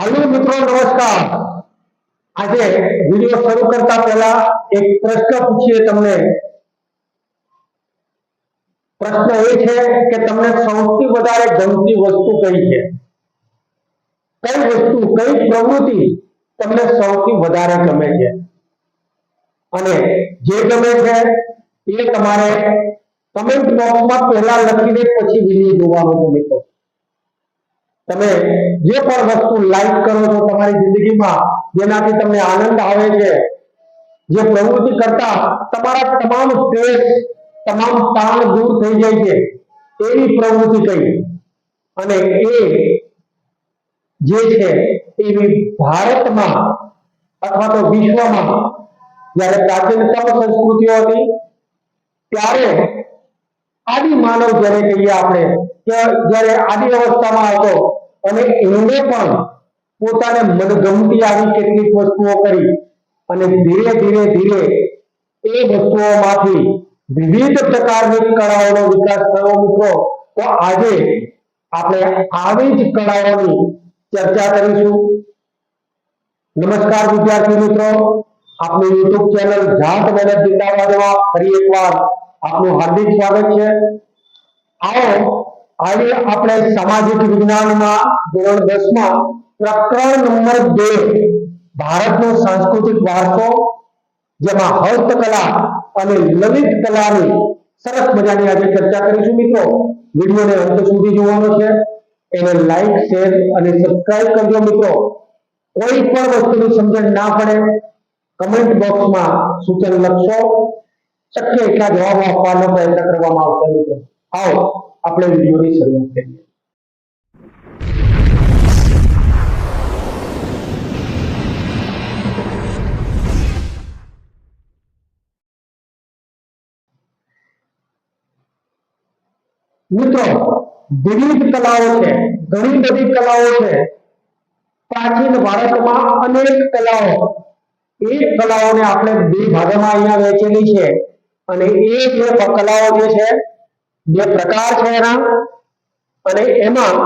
હાલો મિત્રો, નમસ્કાર. આજે વીડિયો શરૂ કરતા પહેલા એક પ્રશ્ન પૂછીએ તમને. પ્રશ્ન એ છે કે તમને સૌથી વધારે ગમતી વસ્તુ કઈ છે? કઈ વસ્તુ, કઈ પ્રવૃત્તિ તમને સૌથી વધારે ગમે છે? અને જે ગમે છે એ તમારે કમેન્ટ બોક્સમાં પહેલા લખીને પછી વીડિયો જોવાનો છે મિત્રો. તમે જે પણ વસ્તુ લાઈક કરો છો તમારી જિંદગીમાં, જેનાથી તમને આનંદ આવે છે, જે પ્રવૃત્તિ કરતા તમારા તમામ સ્ટ્રેસ તમામ તાણ દૂર થઈ જાય છે, એવી પ્રવૃત્તિ કઈ અને એ જે છે, એવી ભારતમાં અથવા તો વિશ્વમાં, જ્યારે પ્રાચીનતમ સંસ્કૃતિઓ હતી, ત્યારે આદિ માનવ જ્યારે કહીએ આપણે જ્યારે આદિ અવસ્થામાં હતો અને એમને પણ પોતાને મનગમતી આવી કેટલીક વસ્તુઓ કરી, અને ધીરે ધીરે ધીરે એ વસ્તુઓમાંથી વિવિધ પ્રકારની કળાઓનો વિકાસ થયો મિત્રો. તો આજે આપણે આવી જ કળાઓની ચર્ચા કરીશું. નમસ્કાર વિદ્યાર્થી મિત્રો. આપણી યુટ્યુબ ચેનલ જાત મહેનત જીતાડવામાં ફરી એકવાર આપનું હાર્દિક સ્વાગત છે. આવો, આજે આપણે સામાજિક વિજ્ઞાનમાં ધોરણ દસમાં પ્રકરણ નંબર બે ભારતનો સાંસ્કૃતિક વારસો, જેમાં હસ્તકલા અને લલિત કલાની સરસ મજાની આજે ચર્ચા કરીશું મિત્રો. વિડીયોને અંત સુધી જોવાનો છે. એને લાઈક શેર અને સબસ્ક્રાઇબ કરજો મિત્રો. કોઈ પણ વસ્તુની સમજણ ના પડે કમેન્ટ બોક્સમાં સૂચન લખશો. શક્ય એટલા જવાબો આપવાનો પ્રયત્ન કરવામાં આવશે મિત્રો. આવો, આપણે વિડીયોની શરૂઆત કરીએ. મિત્રો, વિવિધ કલાઓ છે, ઘણી બધી કલાઓ છે. પ્રાચીન ભારતમાં અનેક કલાઓ. એ કલાઓને આપણે બે ભાગમાં અહીંયા વહેંચેલી છે. અને એ જે કલાઓ જે છે બે પ્રકાર છે એના, અને એમાં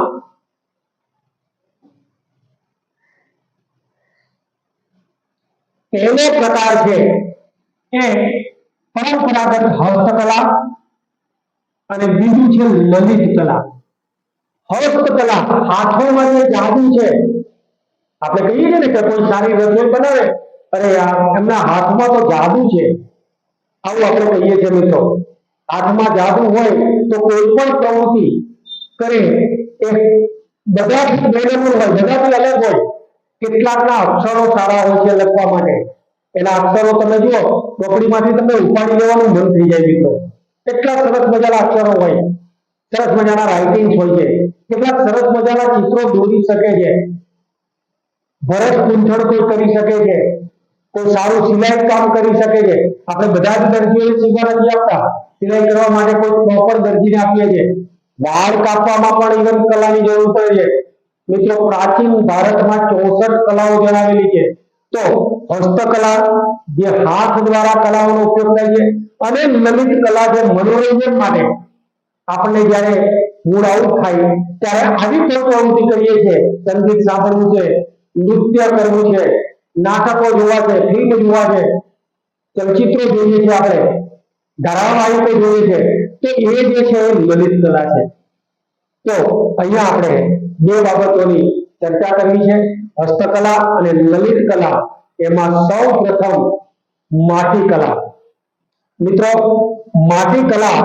પહેલો પ્રકાર છે એ પરંપરાગત હસ્તકલા અને બીજું છે લલિત કલા. હસ્તકલા હાથોમાં જે જાદુ છે, આપણે કહીએ છીએ ને કે કોઈ સારી રસોઈ બનાવે, અરે યાર એમના હાથમાં તો જાદુ છે. આવું આપણે કહીએ છીએ મિત્રો. હાથમાં જાદુ હોય તો કોઈ પણ પ્રવૃત્તિ કરે. બધાથી બેલેબલ હોય, બધાથી અલગ હોય. કેટલાકના અક્ષરો સારા હોય છે લખવા માટે. એના અક્ષરો તમે જુઓ ચોપડીમાંથી તમને ઉપાડી લેવાનું મન થઈ જાય મિત્રો. કેટલા સરસ મજાના અક્ષરો હોય. સરસ મજાના રાઇટિંગ હોય છે. કેટલાક સરસ મજાના ચિત્રો દોરી શકે છે. ભરત કુંઠણ કોઈ કરી શકે છે. કોઈ સારું સિલાઈ કામ કરી શકે છે. આપણે બધા જ દર્દીઓને સીધા નથી આપતા. સિલાઈ કરવા માટે કોઈ પ્રોપર દર્દીને આપીએ છીએ. વાળ કાપવામાં પણ ઇવન કલાની જરૂર પડે છે. મિત્રો, પ્રાચીન ભારતમાં ચોસઠ કલાઓ જણાવેલી છે. તો હસ્તકલા, જે હાથ દ્વારા કલાઓનો ઉપયોગ થાય છે અને લલિત કલા જે મનોરંજન માટે આપણને જ્યારે મૂડ આઉટ થાય, ત્યારે આવી કોઈ પ્રવૃત્તિ કરીએ છીએ. સંગીત સાંભળવું છે, નૃત્ય કરવું છે નાટકો જોવા છે, ફિલ્મ જોવા છે ચલચિત્રો જોઈએ છે આપણે ધારાવાહિકો જોઈએ છે, તો એ જે છે એ લલિત કલા છે. તો અહીંયા આપણે બે બાબતોની ચર્ચા કરવી છે, હસ્તકલા અને લલિત કલા. એમાં સૌ પ્રથમ માટી કલા. મિત્રો, માટી કલા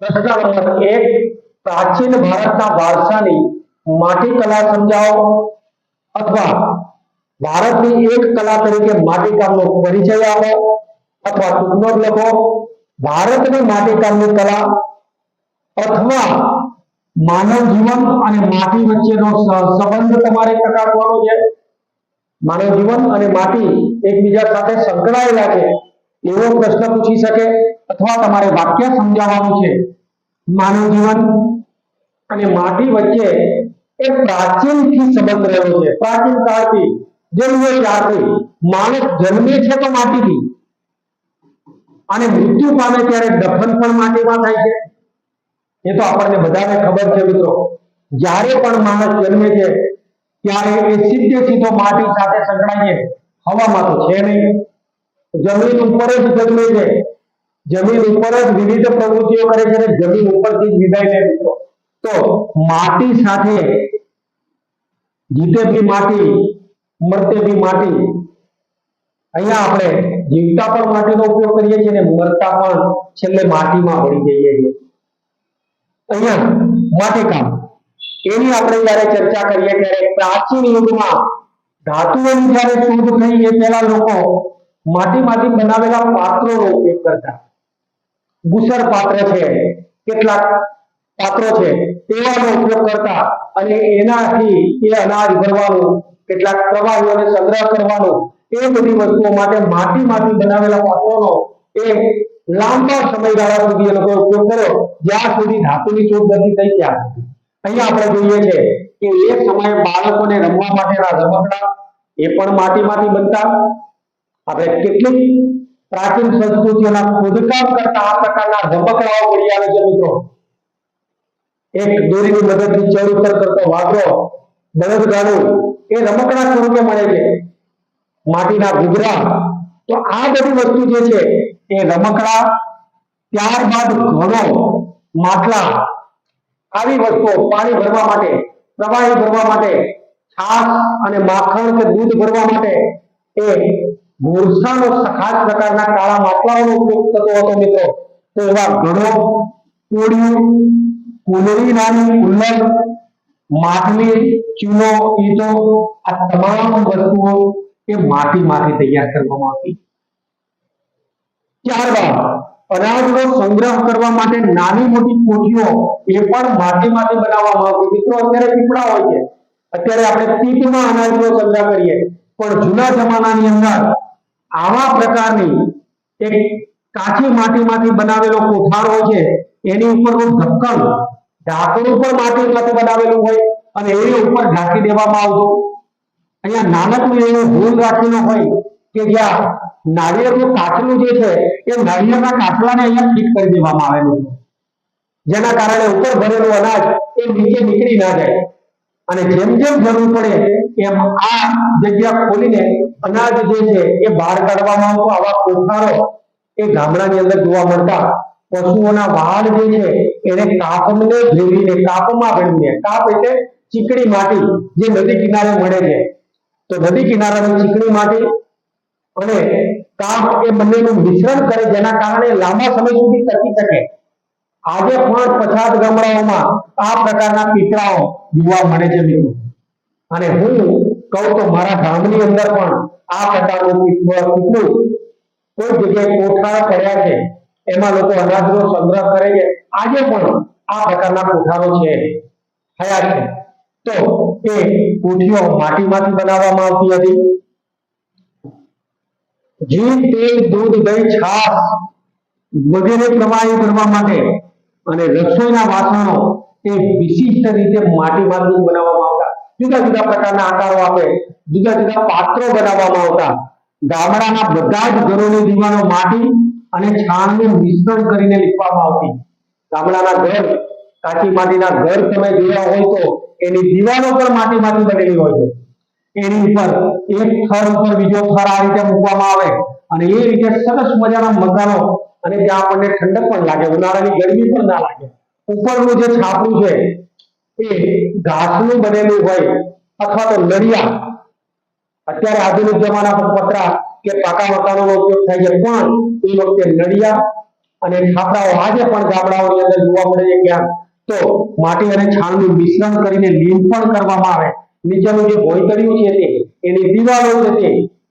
પ્રશ્ન એક પ્રાચીન ભારતના વારસાની માટી કલા સમજાવો અથવા ભારતની એક કલા તરીકે માટીકામનો પરિચય આપો અથવા ટૂંકનો જ લખો, ભારતની માટીકામની કલા અથવા માનવ જીવન અને માટી વચ્ચેનો સંબંધ તમારે ટકાવવાનો છે. માનવ જીવન અને માટી એકબીજા સાથે સંકળાયેલા છે. એવો પ્રશ્ન પૂછી શકે અથવા તમારે વાક્ય સમજાવવાનું છે. માનવ જીવન અને માટી વચ્ચે એક પ્રાચીનથી સંબંધ રહ્યો છે. પ્રાચીન કાળથી જન્મે ત્યારથી માણસ જન્મે છે તો માટીથી. અને મૃત્યુ પામે ત્યારે દફન પણ માટીમાં થાય છે. એ તો આપણને બધાને ખબર છે મિત્રો. જ્યારે પણ માણસ જન્મે છે, ત્યારે એ સીધે સીધો માટી સાથે સંકળાય હવામાં તો છે નહીં. જમીન ઉપર જ જન્મે છે. જમીન ઉપર જ વિવિધ પ્રવૃત્તિઓ કરે છે જમીન ઉપરથી જ વિદાય લે મિત્રો. તો માટી સાથે જીતે બી માટી મરતે બી માટી. અહીંયા આપણે જીવતા પણ માટીનો ઉપયોગ કરીએ છીએ અને મરતા પણ છેલ્લે માટીમાં ભળી જઈએ છીએ. અહીંયા માટીકામ એની આપણે જ્યારે ચર્ચા કરીએ ત્યારે પ્રાચીન યુગમાં ધાતુઓની જ્યારે શોધ થઈ એ પહેલા લોકો માટીમાંથી બનાવેલા પાત્રોનો ઉપયોગ કરતા. ગુસર પાત્ર છે, કેટલાક પાત્રો છે. તેવાનો ઉપયોગ કરતા અને એનાથી એ અનાજ ભરવાનું, કેટલાક પ્રવાહીઓને સંગ્રહ કરવાનો, એ બધી વસ્તુઓ માટે માટીમાંથી બનાવેલા પાત્રોનો એ લાંબા સમયગાળા સુધી એ લોકો ઉપયોગ કર્યો. જ્યાં સુધી ધાતુની ચોટ નથી થઈ ત્યાં અહીંયા આપણે જોઈએ છે કે એ સમયે બાળકોને રમવા માટેના રમકડા એ પણ માટીમાંથી બનતા. આપણે કેટલીક પ્રાચીન સંસ્કૃતિઓના ખોદકામ કરતા આ પ્રકારના રમકડાઓ મળી આવે છે મિત્રો. એક દોરીની મદદથી ચડ ઉતર કરતો વાઘો બળદ ગાડું એ રમકડા સ્વરૂપે મળે છે. માટીના ઘૂઘરા. તો આ બધી વસ્તુ જે છે, એ રમકડા, ત્યારબાદ ઘણો માટલા, આવી વસ્તુઓ પાણી ભરવા માટે, પ્રવાહી ભરવા માટે, છાશ અને માખણ કે દૂધ ભરવા માટે, એ મોરસાનો ખાસ પ્રકારના કાળા માટલાઓનો ઉપયોગ થતો હતો મિત્રો. તો એવા ઘડો કોડિયું કુલરી નાની કુલ્લર માટલી ચૂનો ઈટો, આ તમામ વસ્તુઓ એ માટીમાંથી તૈયાર કરવામાં આવતી. ત્યારબાદ અનાજનો સંગ્રહ કરવા માટે નાની મોટી કોઠીઓ એ પણ માટીમાંથી બનાવવામાં આવતી. મિત્રો, અત્યારે પીપળા હોય છે. અત્યારે આપણે પીપમાં અનાજનો સંગ્રહ કરીએ. પણ જૂના જમાનાની અંદર આવા પ્રકારની એક કાચી માટીમાંથી બનાવેલો કોઠારો છે, એની ઉપરનું ઢક્કન ઢાંકણું પણ માટીમાંથી બનાવેલું હોય અને એની ઉપર ઢાંકી દેવામાં આવતું. અહીંયા નાનકડું એવું હોલ રાખેલો હોય કે જ્યાં નાળિયેરનું કાચલું જે છે એ નાળિયેરના કાચલાને અહીંયા ફિટ કરી દેવામાં આવેલું છે. જેના કારણે ઉપર ભરેલું અનાજ એ નીચે નીકળી ના જાય. અને જેમ જેમ જરૂર પડે એમ આ જગ્યા ખોલીને અનાજ જે છે એ બહાર કાઢવામાં આવતો. આવા કોઠારો એ ગામડાની અંદર જોવા મળતા પશુઓના વાળ જે છે, એને કાપમને ભેળવીને, કાપમાં ભેળવીને, કાપ એટલે ચીકણી માટી જે નદી કિનારે મળે છે. તો નદી કિનારાની ચીકણી માટી અને કાપ એ બંનેનું મિશ્રણ કરે જેના કારણે લાંબા સમય સુધી ટકી શકે. આજે પણ પછાત ગામડાઓમાં આ પ્રકારના પીપળાઓ જોવા મળે છે મિત્રો. અને હું કહું તો મારા ગામની અંદર પણ આ પ્રકારનું પીપળું કોઈ જગ્યાએ કોઠારા કર્યા છે એમાં લોકો અનાજનો સંગ્રહ કરે છે. આજે પણ આ પ્રકારના કોઠારો છે. થયા છે. તો એ કોઠીઓ માટીમાંથી બનાવવામાં આવતી હતી. ઘી તેલ, દૂધ, દહીં, છાશ વગેરે પ્રવાહી કરવા માટે અને રસોઈના વાસણો એ વિશિષ્ટ રીતે માટીમાંથી બનાવવામાં આવતા. જુદા જુદા પ્રકારના આકારો આપે. જુદા જુદા પાત્રો બનાવવામાં આવતા. ગામડાના બધા જ ઘરોની દીવાનો માટી અને છાણનું મિશ્રણ કરીને લીપવામાં આવતી. ગામડાના ઘર, કાચી માટીના ઘર તમે જોયા હોય તો એની દિવાલો પણ માટી બનેલી હોય છે. એની ઉપર એક થર ઉપર બીજો થર આ રીતે મૂકવામાં આવે અને એ રીતે સરસ મજાના મકાનો અને ત્યાં આપણને ઠંડક પણ લાગે, ઉનાળાની ગરમી પણ ના લાગે. ઉપરનું જે છાપરું છે, એ ઘાસનું બનેલું હોય અથવા તો નળિયા. અત્યારે આધુનિક જમાના પર પતરા કે પાકા મકાનોનો ઉપયોગ થાય છે. પણ એ વખતે નડિયા અને છાપરાઓ આજે પણ ગામડાઓની અંદર જોવા મળે છે ક્યાં? તો માટી અને છાણનું મિશ્રણ કરીને લીંપણ કરવામાં આવે. નીચેનું જે ભોયતળિયું છે તે, એની દિવાલો છે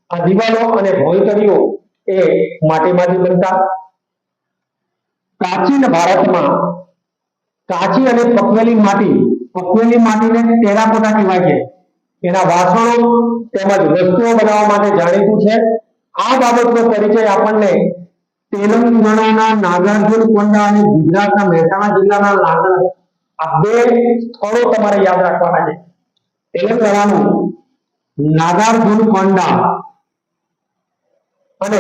આ દિવાલો અને ભોયતળિયો એ માટીમાંથી બનતા. પ્રાચીન ભારતમાં કાચી અને પકવેલી માટી, પકવેલી માટીને ટેરાકોટા કહેવાય છે. એના વાસણો તેમજ વસ્તુઓ બનાવવા માટે જાણીતું છે. આ બાબતનો પરિચય આપણને તેલંગાણાના નાગાર્જુન કોંડા અને ગુજરાતના મહેસાણા જિલ્લાના લાંગણ આ બે સ્થળો તમારે યાદ રાખવાના છે. તેલંગાણાનું નાગાર્જુન કોંડા અને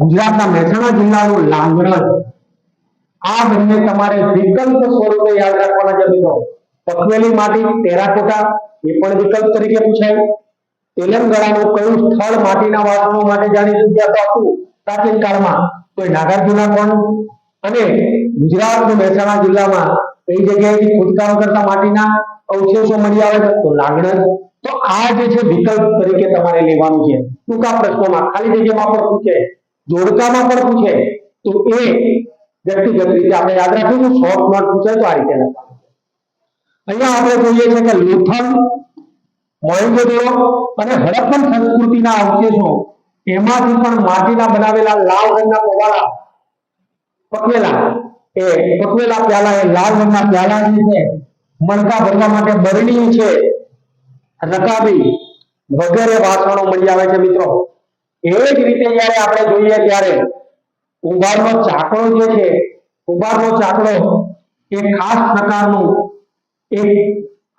ગુજરાતના મહેસાણા જિલ્લાનું લાંગણ. આ બંને તમારે વિકલ્પ સ્વરૂપે યાદ રાખવાના છે મિત્રો. પકવેલી માટી ટેરાકોટા એ પણ વિકલ્પ તરીકે પૂછાય. તેલંગાણાનું કયું સ્થળ માટીના વાસણો માટે જાણીતું તો હતું? પ્રાચીન કાળમાં તો નાગાર્જુના કોણ? અને ગુજરાતનું મહેસાણા જિલ્લામાં કઈ જગ્યાએથી ખોદકામ કરતા માટીના અવશેષો મળી આવે છે? તો લાગણજ તો આ જે છે વિકલ્પ તરીકે તમારે લેવાનું છે. ટૂંકા પ્રશ્નોમાં ખાલી જગ્યામાં પણ પૂછે, જોડકામાં પણ પૂછે. તો એ વ્યક્તિગત રીતે આપણે યાદ રાખીશું. શોર્ટ નોટ પૂછાય તો આ રીતે લખવાનું. અહીંયા આપણે જોઈએ છે કે લોથલ મોહેંજોદડો અને હડપ્પન સંસ્કૃતિના અવશેષો, એમાંથી પણ માટીના બનાવેલા લાલ રંગના પવાળા પકવેલા. એ પકવેલા પ્યાલા, એ લાલ રંગના પ્યાલા જે છે, મણકા ભરવા માટે બરણી છે. રકાબી વગેરે વાસણો મળી આવે છે મિત્રો. એવી જ રીતે જ્યારે આપણે જોઈએ ત્યારે કુંભારનો ચાકડો જે છે કુંભારનો ચાકડો એ ખાસ પ્રકારનું એક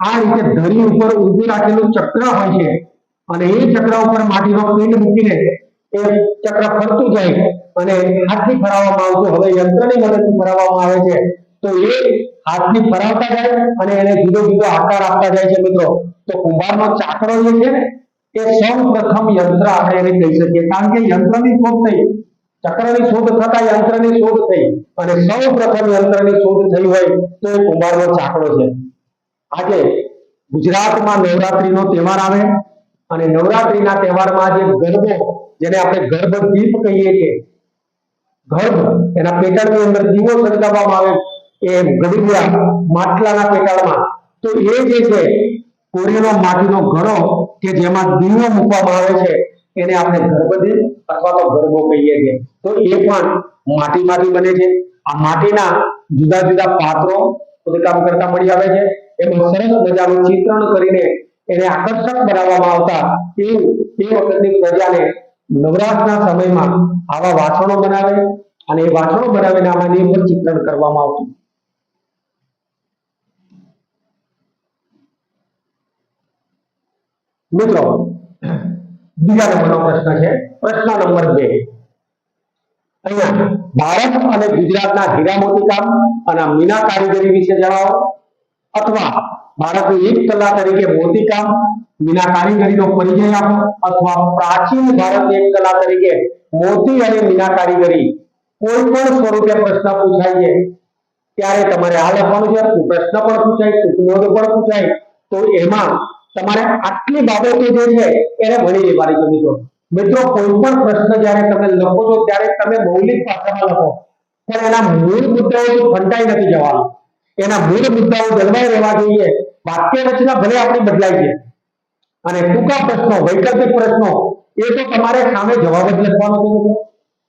આ રીતે ધરી ઉપર ઊભું રાખેલું ચક્ર હોય છે. અને એ ચક્ર ઉપર માટીનો પિંડ મૂકીને એ ચક્ર ફરતું જાય અને હાથથી ફરાવવામાં આવતું. હવે યંત્રની મદદથી ફરાવવામાં આવે છે. તો એ હાથથી ફરાવતા જાય અને એને જુદો જુદો આકાર આપતા જાય છે મિત્રો. તો કુંભારનો ચાકડો જે છે એ સૌ પ્રથમ યંત્ર આપણે એને કહી શકીએ. કારણ કે યંત્રની શોધ થઈ. ચક્રની શોધ થતા યંત્રની શોધ થઈ. અને સૌ પ્રથમ યંત્રની શોધ થઈ હોય તો એ કુંભારનો ચાકડો છે. આજે ગુજરાતમાં નવરાત્રીનો તહેવાર આવે અને નવરાત્રીના તહેવારમાં જે ગરબો, જેને આપણે ગર્ભ દીપ કહીએ છીએ ગર્ભ એના પેટાળની અંદર દીવો સળગાવવામાં આવે એ ગઢિયા માટલાના પેટાળમાં. તો એ જે છે કોરીનો માટીનો ઘડો કે જેમાં દીવો મૂકવામાં આવે છે, એને આપણે ગર્ભદીપ અથવા તો ગરબો કહીએ છીએ. તો એ પણ માટીમાંથી બને છે. આ માટીના જુદા જુદા પાત્રો ખોદકામ કરતા મળી આવે છે. એમાં સરસ મજાનું ચિત્રણ કરીને એને આકર્ષક બનાવવામાં આવતા એવું તે વખતની પ્રજાને નવરાશના સમયમાં આવા વાસણો બનાવે અને એ વાસણો બનાવીને આમાંની ઉપર ચિત્રણ કરવામાં આવતું. મિત્રો, બીજા નંબરનો પ્રશ્ન છે. પ્રશ્ન નંબર બે. અહીંયા ભારત અને ગુજરાતના હીરા મોતી કામ અને મીના કારીગરી વિશે જણાવો. અથવા ભારતની એક કલા તરીકે મોતીકામ મીના કારીગરીનો પરિચય આપો અથવા પ્રાચીન ભારતની એક કલા તરીકે મોતી અને મીના કારીગરી કોઈ પણ સ્વરૂપે પ્રશ્ન પૂછાય ત્યારે તમારે આ લખવાનું છે પ્રશ્ન પણ પૂછાય ટૂંકનોંધ પણ પૂછાય. તો એમાં તમારે આટલી બાબતો જે છે, એને ભણી લેવાની છે મિત્રો. મિત્રો, કોઈ પણ પ્રશ્ન જ્યારે તમે લખો છો, ત્યારે તમે મૌલિક ભાષામાં લખો. પણ એના મૂળ મુદ્દાઓ ફંટાઈ નથી જવાના. એના મૂળ મુદ્દાઓ જળવાઈ રહેવા જોઈએ. વાક્ય રચના ભલે આપણી બદલાઈ છે. અને ટૂંકા પ્રશ્નો, વૈકલ્પિક પ્રશ્નો, એ તો તમારે સામે જવાબ જ લખવાનો છે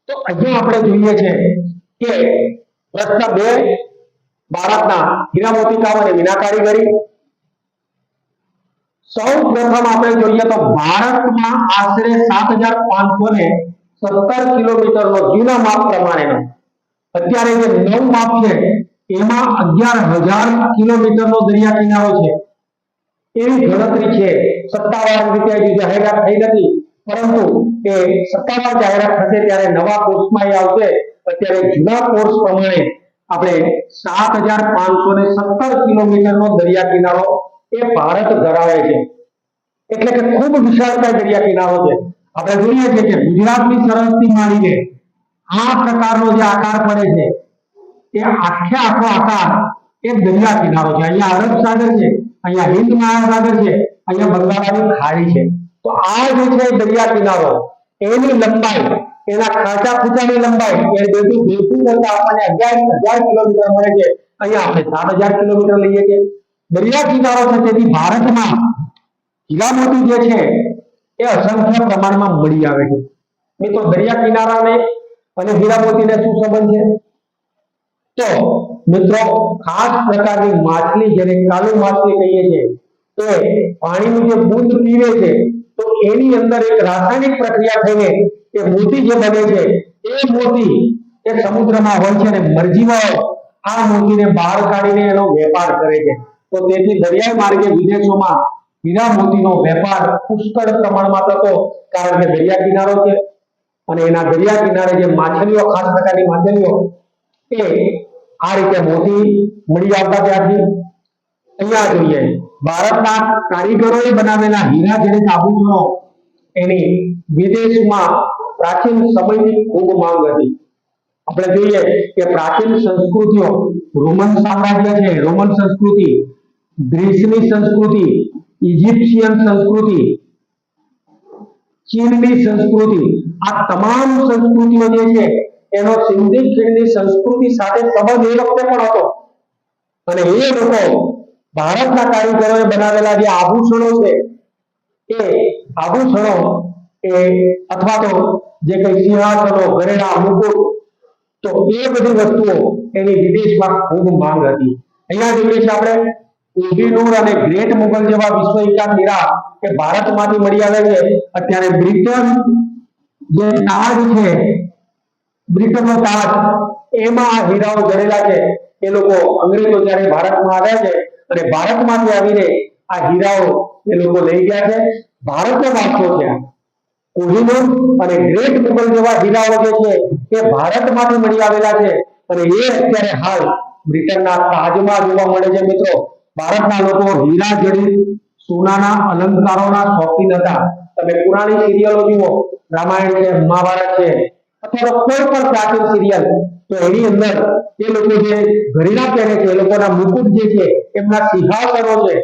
તો અહીંયા આપણે જોઈએ છે કે પ્રશ્ન બે ભારતના હીરા મોતી કામ અને વિના કારીગરી. સૌ પ્રથમ આપણે જોઈએ તો ભારતમાં આશરે સાત હજાર પાંચસો ને સત્તર કિલોમીટરનો જૂના માપ પ્રમાણેનો. અત્યારે જે નવ માપ છે એમાં અગિયાર હજાર કિલોમીટરનો દરિયા કિનારો છે. એવી ગણતરી છે. સત્તાવાર રીતે હજી જાહેરાત થઈ નથી. પરંતુ એ સત્તાવાર જાહેરાત થશે ત્યારે નવા કોર્સમાં એ આવશે. અત્યારે જૂના કોર્સ પ્રમાણે આપણે સાત હજાર પાંચસો ને સત્તર કિલોમીટરનો દરિયા કિનારો એ ભારત ધરાવે છે. એટલે કે ખૂબ વિશાળતા દરિયા કિનારો છે. આપણે જોઈએ છીએ કે ગુજરાતની સરહદથી માંડીને આ પ્રકારનો જે આકાર પડે છે એ આખે આખો આકાર એ દરિયા કિનારો છે. અહીંયા અરબ સાગર છે, અહીંયા હિન્દ મહાસાગર છે, અહીંયા બંગાળાની ખાડી છે. તો આ જે છે દરિયા કિનારો, એની લંબાઈ, એના ખાચા ખૂચાની લંબાઈ, એ બધું ભેગું કરતા આપણને અગિયાર હજાર કિલોમીટર મળે છે. અહીંયા આપણે સાત હજાર કિલોમીટર લઈએ છીએ. દરિયા કિનારો છે, તેથી ભારતમાં હીરામોતી જે છે, એ અસંખ્ય પ્રમાણમાં મળી આવે છે. મિત્રો, દરિયા કિનારાને અને હીરામોતીને શું સંબંધ છે? તો મિત્રો ખાસ પ્રકારની માછલી જેને કાલુ માછલી કહીએ છીએ એ પાણીનું જે બુંદ પીવે છે, તો એની અંદર એક રાસાયણિક પ્રક્રિયા થઈને એ મોતી જે બને છે, એ મોતી એ સમુદ્રમાં હોય છે અને મરજીવાઓ આ મોતીને બહાર કાઢીને એનો વેપાર કરે છે. તો તેથી દરિયાઈ માર્ગે વિદેશોમાં હીરા મોતીનો વેપાર પુષ્કળ પ્રમાણમાં થતો, કારણ કે દરિયા કિનારો છે. અને એના દરિયા કિનારે જે માછલીઓ, ખાસ પ્રકારની માછલીઓ, એ આ રીતે મોતી મળી આવતા ત્યાંથી અહીંયા જોઈએ, ભારતના કારીગરોએ બનાવેલા હીરા જડિત સાબુનો એની વિદેશમાં પ્રાચીન સમયની ખૂબ માંગ હતી. આપણે જોઈએ કે પ્રાચીન સંસ્કૃતિઓ, રોમન સામ્રાજ્ય છે, રોમન સંસ્કૃતિ, ગ્રીસની સંસ્કૃતિ ઇજિપ્શિયન સંસ્કૃતિ, ચીનની સંસ્કૃતિ, આ તમામ સંસ્કૃતિઓ જે છે એનો સિંધી ખીણની સંસ્કૃતિ સાથે સંબંધ એ વખતે પણ હતો. અને એ લોકો ભારતના કારીગરોએ બનાવેલા જે આભૂષણો છે, એ આભૂષણો એ અથવા તો જે કઈ સિંહાસનો, ઘરેણા, મુકુટ, તો એ બધી વસ્તુઓ એની વિદેશમાં ખૂબ માંગ હતી. અહીંયા જોઈએ છીએ આપણે કોહિનૂર અને ગ્રેટ મુગલ જેવા વિશ્વ વિખ્યાત હીરા કે ભારતમાંથી મળી આવે છે. અત્યારે બ્રિટન જે તાજ છે બ્રિટનનો તાજ એમાં હીરાઓ જડેલા છે. એ લોકો અંગ્રેજો જયારે ભારતમાં આવ્યા છે અને ભારતમાંથી આવીને આ હીરાઓ એ લોકો લઈ ગયા છે. ભારતના વારસો છે. કોહિનૂર અને ગ્રેટ મુગલ જેવા હીરાઓ જે છે એ ભારતમાંથી મળી આવેલા છે. અને એ અત્યારે હાલ બ્રિટનના તાજમાં જોવા મળે છે મિત્રો. ભારતના લોકો હીરા જડી, સોનાના અલંકારોના શોખીન હતા. તમે પુરાણી સિરિયલો જુઓ. રામાયણ છે, મહાભારત છે અથવા કોઈ પણ પ્રાચીન સિરિયલ, તો એની અંદર એ લોકો જે ઘરેણા પહેરે છે, એ લોકોના મુકુટ જે છે, એમના સિંહાસનો છે,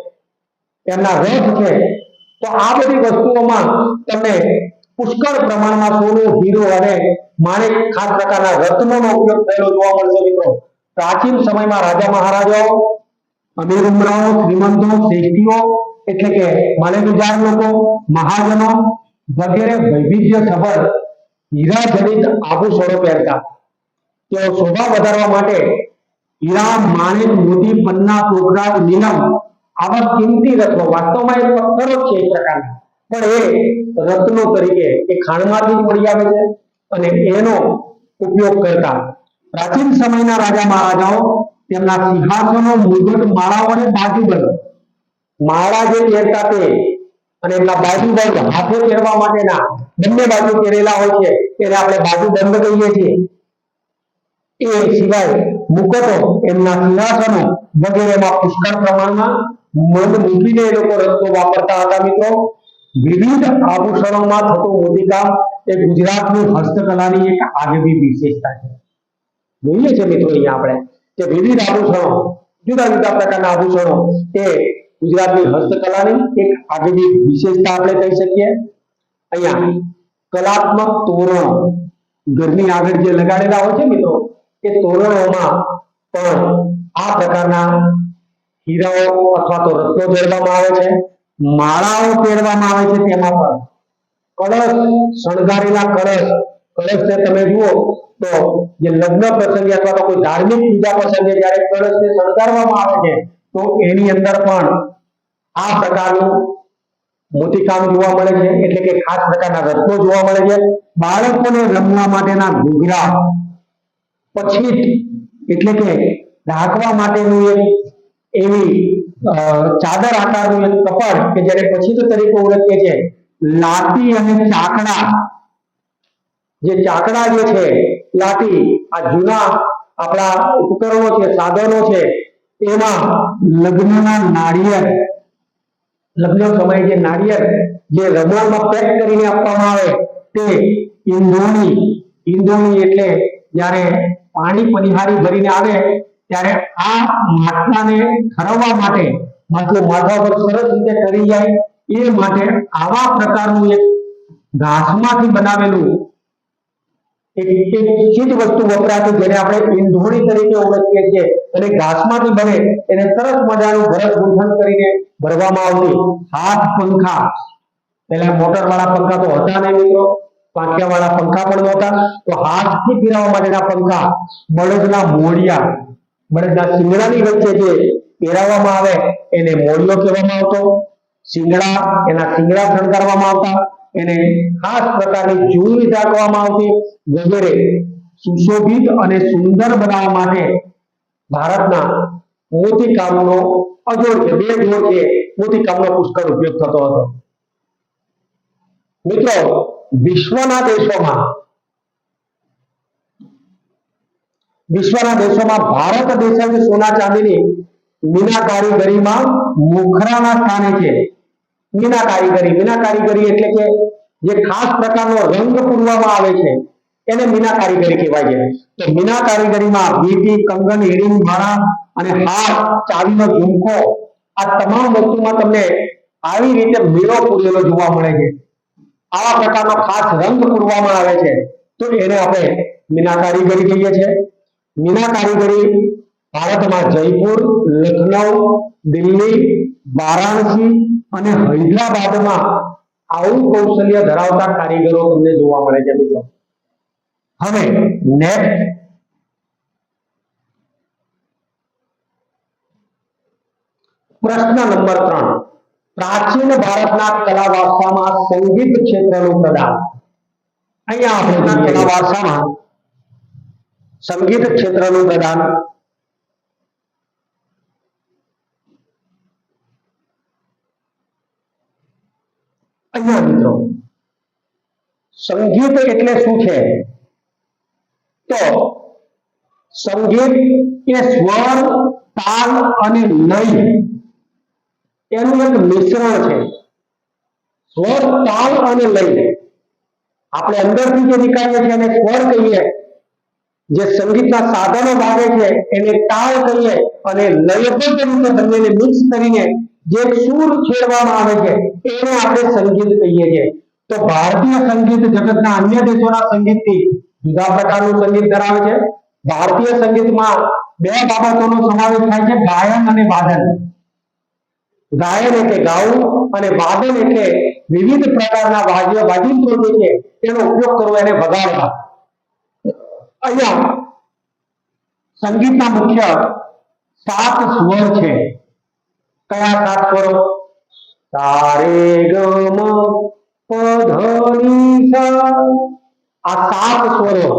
એમના રથ છે, તો આ બધી વસ્તુઓમાં તમે પુષ્કળ પ્રમાણમાં સોનું, હીરો અને માણેક ખાસ પ્રકારના રત્નોનો ઉપયોગ થયેલો જોવા મળશે મિત્રો. પ્રાચીન સમયમાં રાજા મહારાજાઓ અમીર ઉમરાઓ, શ્રીમંતો, શ્રેષ્ઠીઓ, એટલે કે માલેગુજાર લોકો, મહાજનો વગેરે વૈવિધ્ય સભર હીરા જડિત આભૂષણો પહેરતા. તો શોભા વધારવા માટે હીરા, માણેક, મોતી, પન્ના ટોકરા નીલમ આવા કિંમતી રત્નો વાસ્તવમાં એ પથ્થરો છે એક પ્રકારના. પણ એ રત્નો તરીકે એ ખાણમાંથી મળી આવે છે અને એનો ઉપયોગ કરતા. પ્રાચીન સમયના રાજા મહારાજાઓ તેમના સિંહાસનો, મુગટ, માળાઓ અને બાજુબંધ. માળા જે પહેરતા તે અને એમના બાજુબંધ હાથે પહેરવા માટેના બંને બાજુ પહેરેલા હોય છે. એને આપણે બાજુબંધ કહીએ છીએ. એ સિવાય મુકટો એમના સિંહાસનો વગેરેમાં પુષ્કળ પ્રમાણમાં મન મૂકીને એ લોકો રસ્તો વાપરતા હતા મિત્રો. વિવિધ આભૂષણોમાં થતું મોતીકામ એ ગુજરાતની હસ્તકલાની એક આગવી વિશેષતા છે. જોઈએ છે મિત્રો અહીંયા આપણે કે વિવિધ આભૂષણો, જુદા જુદા પ્રકારના આભૂષણો એ ગુજરાતની હસ્તકલાની એક આગવી વિશેષતા આપણે કહી શકીએ. અહીંયા કલાત્મક તોરણ ઘરની આગળ જે લગાડેલા હોય છે મિત્રો, એ તોરણોમાં પણ આ પ્રકારના હીરાઓ અથવા તો રત્નો પહેરવામાં આવે છે, માળાઓ પહેરવામાં આવે છે તેમાં પણ. કળશ, શણગારેલા કળશ કળશને તમે જુઓ, તો જે લગ્ન પ્રસંગે અથવા તો કોઈ ધાર્મિક પૂજા પ્રસંગે જ્યારે કળશને શણગારવામાં આવે છે, તો એની અંદર પણ આ પ્રકારનું મોતીકામ જોવા મળે છે, એટલે કે ખાસ પ્રકારના રત્નો જોવા મળે છે. બાળકોને રમવા માટેના ઘૂઘરા પછી એટલે કે ઢાંકવા માટેનું એક એવી ચાદર આકારનું એક કપડ કે જેને પછી તરીકે ઓળખીએ છીએ. લાતી અને ચાકડા. જે ચાકડા જે છે લાતી આ જૂના આપણા ઉપકરણો છે, સાધનો છે, એમાં લગ્નના નાળિયેર લગ્ન સમયે જે નાળિયેર જે રમણમાં પેક કરીને આપવામાં આવે તે ઈંધોણી ઈંધોણી એટલે જ્યારે પાણી પનિહારી ભરીને આવે ત્યારે આ માટલાને ઠરવવા માટે, માટલું માથા પર સરસ રીતે કરી જાય, એ માટે આવા પ્રકારનું એક ઘાસમાંથી બનાવેલું એક ચીજ વસ્તુ વપરાતી જેને આપણે ઈંધોણી તરીકે ઓળખીએ છીએ. અને ઘાસમાંથી બને એને સરસ મજાનું ભરત ગૂંથણ કરીને ભરવામાં આવતી હાથ પંખા. પેલા મોટર વાળા પંખા તો હતા નહીં મિત્રો. પાંખિયા વાળા પંખા પણ નહોતા. તો હાથથી ફેરવવા માટેના પંખા બળદના મોડિયા બળદના શિંગડાની વચ્ચે જે પહેરાવવામાં આવે એને મોડિયો કહેવામાં આવતો. શિંગડા, એના શિંગડા શણગારવામાં આવતા. એને ખાસ પ્રકારની ચૂંટણી ઢાંકવામાં આવતી વગેરે સુશોભિત અને સુંદર બનાવવા માટે ભારતના મોતીકામનો અજોડ છે, બે જોડ છે મોતીકામનો પુષ્કળ ઉપયોગ થતો હતો. મિત્રો, વિશ્વના દેશોમાં વિશ્વના દેશોમાં ભારત દેશ સોના ચાંદીની મીના કારીગરીમાં મુખરાના સ્થાને છે. મીના કારીગરી મીના કારીગરી એટલે કે જે ખાસ પ્રકારનો રંગ પૂરવામાં આવે છે, એને મીના કારીગરી કહેવાય છે. તો મીના કારીગરીમાં વીટી, કંગન, હિરિંગ ભાણા અને હાર, ચાવીનો ઝુમકો, આ તમામ વસ્તુમાં તમને આવી રીતે મેળો પૂરેલો જોવા મળે છે. આવા પ્રકારનો ખાસ રંગ પૂરવામાં આવે છે. તો એને આપણે મીના કારીગરી કહીએ છીએ. મીના કારીગરી ભારતમાં જયપુર લખનઉ દિલ્હી, વારાણસી અને હૈદરાબાદમાં આવું કૌશલ્ય ધરાવતા કારીગરો તમને જોવા મળે છે મિત્રો. હવે નેક્સ્ટ પ્રશ્ન નંબર ત્રણ. પ્રાચીન ભારતના કલા વારસામાં સંગીત ક્ષેત્રનું પ્રદાન. અહીંયા આપણે કલા વારસામાં સંગીત ક્ષેત્રનું પ્રદાન અહીંયા મિત્રો. સંગીત એટલે શું છે? તો સંગીત એ સ્વર, તાલ અને લય. એનું એક મિશ્રણ છે. સ્વર, તાલ અને લય. આપણે અંદરથી જે નીકાળીએ છીએ એને સ્વર કહીએ. જે સંગીતના સાધનો વાગે છે એને તાલ કહીએ અને લયબદ્ધ રીતે બંનેને મિક્સ કરીને જે સૂર છેડવામાં આવે છે, એને આપણે સંગીત કહીએ છીએ. તો ભારતીય સંગીત જગતના અન્ય દેશોના સંગીતથી જુદા પ્રકારનું સંગીત ધરાવે છે. ભારતીય સંગીતમાં બે બાબતોનો સમાવેશ થાય છે, ગાયન અને વાદન. ગાયન એટલે ગાવું અને વાદન એટલે વિવિધ પ્રકારના વાદ્ય વાજિંત્રો જે છે તેનો ઉપયોગ કરવો, એને વગાડવા. અહીંયા સંગીતના મુખ્ય સાત સ્વર છે. કયા સાત કરો તારે ગમ પધની આ સાત સ્વરો.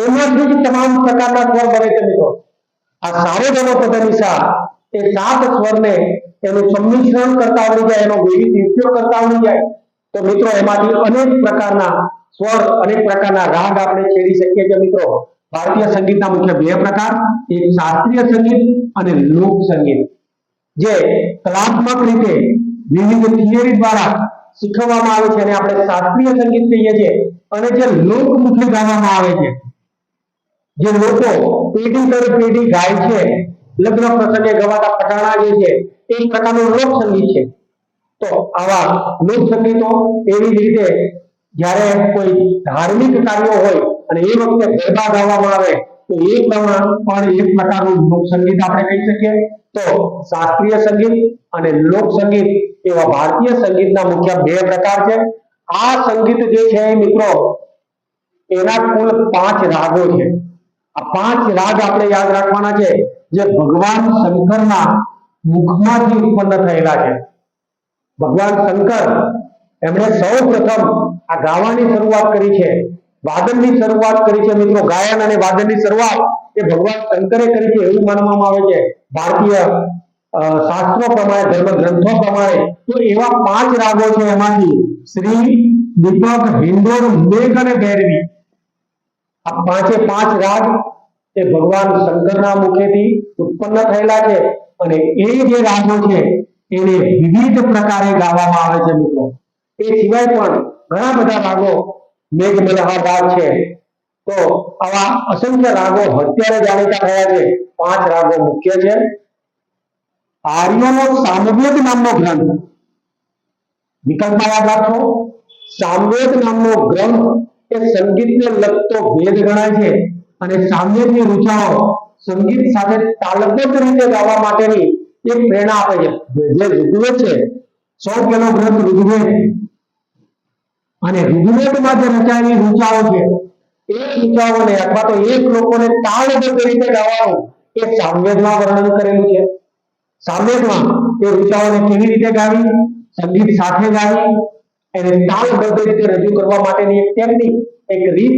એમાંથી જ તમામ પ્રકારના સ્વર બને છે મિત્રો. આ સારો ગમ પધની એ સાત સ્વરને એનું સંમિશ્રણ કરતા આવડી જાય, એનો વિવિધ ઉપયોગ કરતા આવડી જાય. તો મિત્રો, એમાંથી અનેક પ્રકારના સ્વર, અનેક પ્રકારના રાગ આપણે છેડી શકીએ છીએ મિત્રો. ભારતીય સંગીતના મુખ્ય બે પ્રકાર. એક શાસ્ત્રીય સંગીત અને લોક સંગીત જે કલાત્મક રીતે વિવિધ થિયરી દ્વારા શીખવવામાં આવે છે અને આપણે શાસ્ત્રીય સંગીત કહીએ છીએ અને જે લોકમુખી ગાવામાં આવે છે. જે લોકો પેઢી દર પેઢી ગાય છે. લગ્ન પ્રસંગે ગવાતા પટાણા જે છે, એ પ્રકારનું લોક સંગીત છે. તો આવા લોક સંગીતો એવી રીતે જ્યારે કોઈ ધાર્મિક કાર્યો હોય અને એ વખતે ગરબા ગાવામાં આવે તો એ પણ એક પ્રકારનું લોક સંગીત આપણે કહી શકીએ. તો શાસ્ત્રીય સંગીત અને લોક સંગીત એવા ભારતીય સંગીતના મુખ્ય બે પ્રકાર છે. આ સંગીત જે છે મિત્રો, એના કુલ પાંચ રાગો છે. આ પાંચ રાગ આપણે યાદ રાખવાના છે, જે ભગવાન શંકરના મુખમાંથી ઉત્પન્ન થયેલા છે. ભગવાન શંકર, એમણે સૌ પ્રથમ આ ગાવાની શરૂઆત કરી છે. વાદનની શરૂઆત કરી છે મિત્રો. ગાયન અને વાદનની શરૂઆત એ ભગવાન શંકરે કરી છે એવું માનવામાં આવે છે. ભારતીય શાસ્ત્રો પ્રમાણે ધર્મ ગ્રંથો પ્રમાણે તો એવા પાંચ રાગો છે એમાંથી શ્રી, દીપક હિન્દોર મેઘ અને ભૈરવી. આ પાંચે પાંચ રાગ એ ભગવાન શંકરના મુખેથી ઉત્પન્ન થયેલા છે અને એ જે રાગો છે એને વિવિધ પ્રકારે ગાવામાં આવે છે મિત્રો. એ સિવાય પણ ઘણા બધા રાગો મેઘ મલ્હાર રાગ છે. તો આવા અસંખ્ય રાગો અત્યારે જાણીતા થયા છે. પાંચ રાગો મુખ્ય છે. આર્યોનો સામવેદ નામનો ગ્રંથ. વિકલ્પમાં યાદ રાખો. સામવેદ નામનો ગ્રંથ એ સંગીતને લગતો ભેદ ગણાય છે. અને સામવેદની રૂચાઓ સંગીત સાથે તાલબદ્ધ રીતે ગાવા માટેની એક પ્રેરણા આપે છે. જે ઋગ્વેદ છે. સૌ પેલો ગ્રંથ ઋગ્વેદ. અને ઋગ્વેદમાં જે રચાયેલી ઋચાઓ છે, એ ઋચાઓને અથવા તો એક લોકોને તાળબદ્ધ રીતે ગાવાનું એ સામવેદમાં વર્ણન કરેલું છે. સામવેદમાં એ ઋચાઓને કેવી રીતે ગાવી? સંગીત સાથે ગાવી, એને તાળબદ્ધ રીતે રજૂ કરવા માટેની એક ટેકનિક એક રીત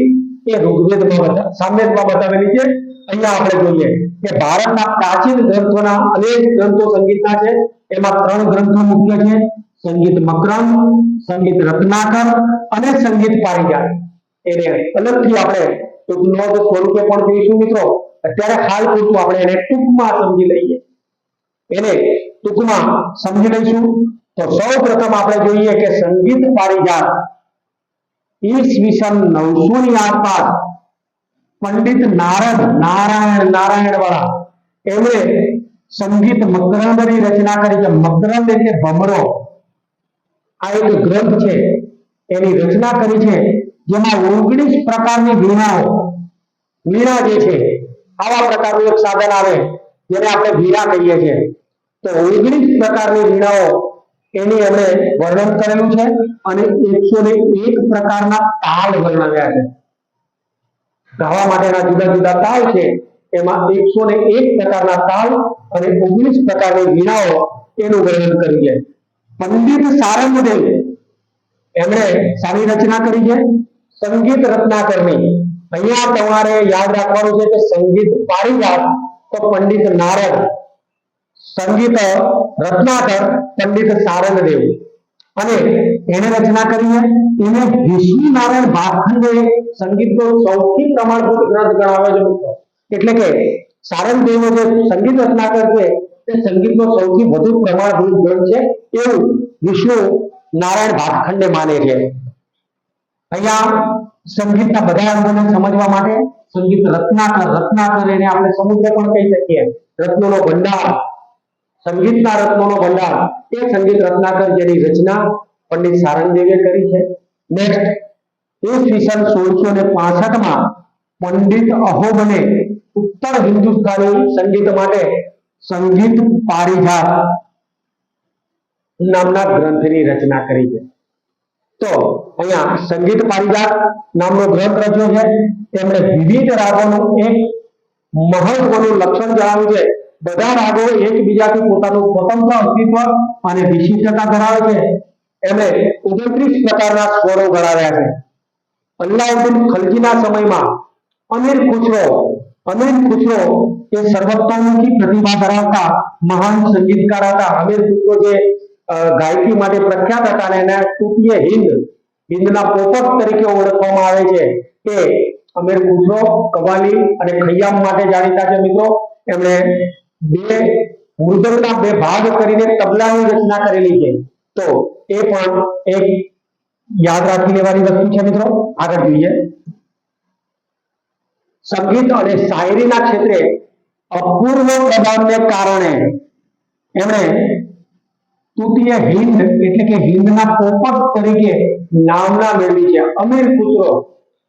એ ઋગ્વેદમાં સામવેદમાં બતાવેલી છે. અહીંયા આપણે જોઈએ કે ભારતના પ્રાચીન ગ્રંથોના અનેક ગ્રંથો સંગીતના છે. એમાં ત્રણ ગ્રંથો મુખ્ય છે. સંગીત મકરંદ, સંગીત રત્નાકર અને સંગીત પારિજાત એને અલગથી આપણે ટૂંકનોંધ સ્વરૂપે પણ જોઈશું મિત્રો. અત્યારે હાલ પૂરતું આપણે એને ટૂંકમાં સમજી લઈએ. એને ટૂંકમાં સમજી લઈશું. તો સૌ પ્રથમ આપણે જોઈએ કે સંગીત પારિજાત ઈસવીસન નવસો ની આસપાસ પંડિત નારદ, નારાયણ નારાયણ વાળા એમણે સંગીત મકરંદની રચના કરી છે. મકરંદ એટલે ભમરો. આ એક ગ્રંથ છે. એની રચના કરી છે, જેમાં ઓગણીસ પ્રકારની વીણાઓ. વીણા જે છે, આવા પ્રકારનું એક સાધન આવે, જેને આપણે વીણા કહીએ છીએ. તો ઓગણીસ પ્રકારની વીણાઓ એની અમે વર્ણન કરેલું છે અને એકસો ને એક પ્રકારના તાલ વર્ણવ્યા છે. ગાવા માટેના જુદા જુદા તાલ છે, એમાં એકસો ને એક પ્રકારના તાલ અને ઓગણીસ પ્રકારની વીણાઓ એનું વર્ણન કર્યું છે. પંડિત સારંગદેવ એમણે સારી રચના કરી છે. સંગીત રત્નાકરની. અહીંયા તમારે યાદ રાખવાનું છે કે સંગીત પારિજાત તો પંડિત નારદ, સંગીત રત્નાકર, પંડિત સારંગદેવ. અને એને રચના કરી છે. એને ભીષ્મી નારાયણ ભાખંડે સંગીતનો સૌથી પ્રમાણભૂત ગ્રંથ ગણાવે છે એટલે કે સારંગદેવનો જે સંગીત રત્નાકર છે તે સંગીતનો સૌથી વધુ પ્રમાણભૂત ગ્રંથ છે એવું વિષ્ણુ નારાયણ ભાખંડે માને છે. અહીંયા સંગીતના બધા અંગોને સમજવા માટે સંગીત રત્નાકર રત્નાકર એને આપણે સમુદ્ર પણ કહી શકીએ. રત્નોનો ભંડાર, સંગીતના રત્નોનો ભંડાર, એ સંગીત રત્નાકર જેની રચના પંડિત સારંગદેવે કરી છે. નેક્સ્ટ ઈસવીસન સોળસો ને માં પંડિત અહોબને ઉત્તર હિન્દુસ્તાની સંગીત માટે સંગીત પારિજાત નામના ગ્રંથની રચના કરી છે. તો અહીંયા સંગીત પારિજાત નામનો ગ્રંથ રચ્યો છે. તેમણે વિવિધ રાગોનું એક મહત્વનું લક્ષણ જણાવ્યું છે. બધા રાગો એકબીજાથી પોતાનું સ્વતંત્ર અસ્તિત્વ અને વિશિષ્ટતા ધરાવે છે. એમણે ઓગણત્રીસ પ્રકારના સ્વરો ગણાવ્યા છે. અલ્લાઉદ્દીન ખલજીના સમયમાં અમીર ખુસરો અમીર ખુસરો એ સર્વતોમુખી પ્રતિભા ધરાવતા મહાન સંગીતકાર હતા. અમીર ખુસરો જે ગાયકી માટે પ્રખ્યાત હતા અને એને તૂટીએ હિન્દ, હિન્દના પોપટ તરીકે ઓળખવામાં આવે છે કે અમીર ખુસરો કવાલી અને ખૈયામ માટે જાણીતા છે મિત્રો. એમણે બે મૃદંગના બે ભાગ કરીને તબલાની રચના કરેલી છે. તો એ પણ એક યાદ રાખી લેવાની વસ્તુ છે મિત્રો. આગળ જોઈએ. સંગીત અને શાયરીના ક્ષેત્રે અપૂર્વ પ્રભાવને કારણે એમણે તૃતીય હિન્દ એટલે કે હિન્દના પોપટ તરીકે નામના મેળવી છે. અમીર પુત્રો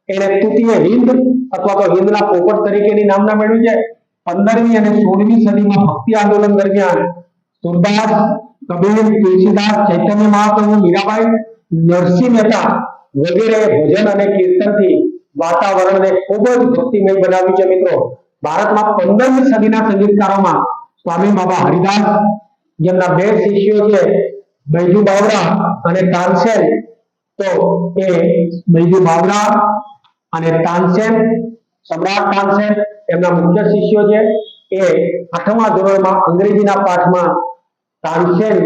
એને તૃતીય હિન્દ અથવા તો હિન્દના પોપટ તરીકેની નામના મેળવી છે. પંદરમી અને સોળમી સદીમાં ભક્તિ આંદોલન દરમિયાન સુરદાસ કબીર તુલસીદાસ, ચૈતન્ય મહાપ્રભુ, મીરાબાઈ, નરસિંહ મહેતા વગેરે ભજન અને કીર્તનથી વાતાવરણને ખૂબ જ ભક્તિમય બનાવ્યું છે મિત્રો. ભારતમાં પંદરમી સદીના સંગીતકારોમાં સ્વામી બાબા હરિદાસ, જેમના બે શિષ્યો છે બૈજુ બાવરા અને તાનસેન. તો એ બૈજુ બાવરા અને તાનસેન, સમ્રાટ તાનસેન, એમના મુખ્ય શિષ્યો છે. એ આઠમા ધોરણમાં અંગ્રેજીના પાઠમાં તાનસેન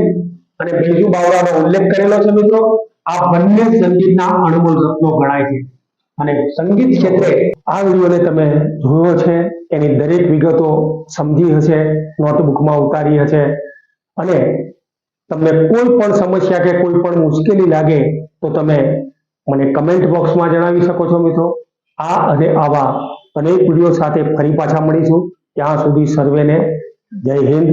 અને બૈજુ બાવરાનો ઉલ્લેખ કરેલો છે મિત્રો. આ બંને સંગીતના અણમોલ રત્નો ગણાય છે. અને સંગીત ક્ષેત્રે આ વિડીયોને તમે જોયો છે, એની દરેક વિગતો સમજી હશે, નોટબુકમાં ઉતારી હશે. અને તમને કોઈ પણ સમસ્યા કે કોઈ પણ મુશ્કેલી લાગે તો તમે મને કમેન્ટ બોક્સમાં જણાવી શકો છો મિત્રો. આ અને આવા અનેક વીડિયો સાથે ફરી પાછા મળીશું. ત્યાં સુધી સર્વેને જય હિન્દ.